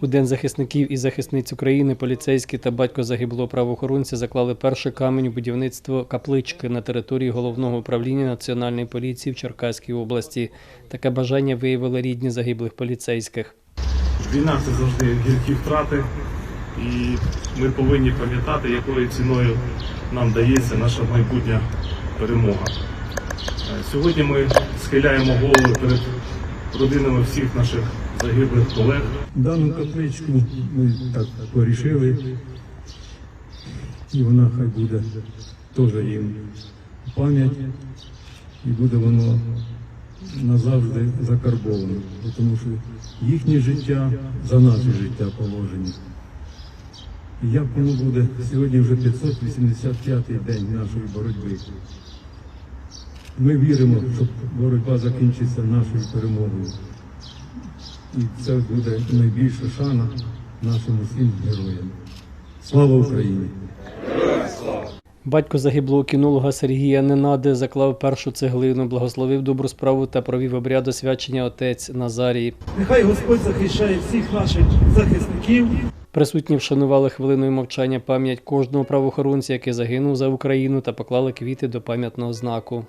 У День захисників і захисниць України поліцейські та батько загиблого правоохоронця заклали перший камінь у будівництво каплички на території головного управління Національної поліції в Черкаській області. Таке бажання виявили рідні загиблих поліцейських. Війна це завжди гіркі втрати, і ми повинні пам'ятати, якою ціною нам дається наша майбутня перемога. Е, Сьогодні ми схиляємо голови перед родинами всіх наших загиблих колег. Дану капличку ми так порішили, і вона хай буде теж їм пам'ять, і буде воно назавжди закарбовано, тому що їхнє життя за наше життя положені. Як воно буде сьогодні вже 585-й день нашої боротьби. Ми віримо, що боротьба закінчиться нашою перемогою. І це буде найбільша шана нашим усім героям. Слава Україні! Батько загиблого кінолога Сергія Ненади заклав першу цеглину, благословив добру справу та провів обряд освячення отець Назарій. Нехай Господь захищає всіх наших захисників. Присутні вшанували хвилиною мовчання пам'ять кожного правоохоронця, який загинув за Україну, та поклали квіти до пам'ятного знаку.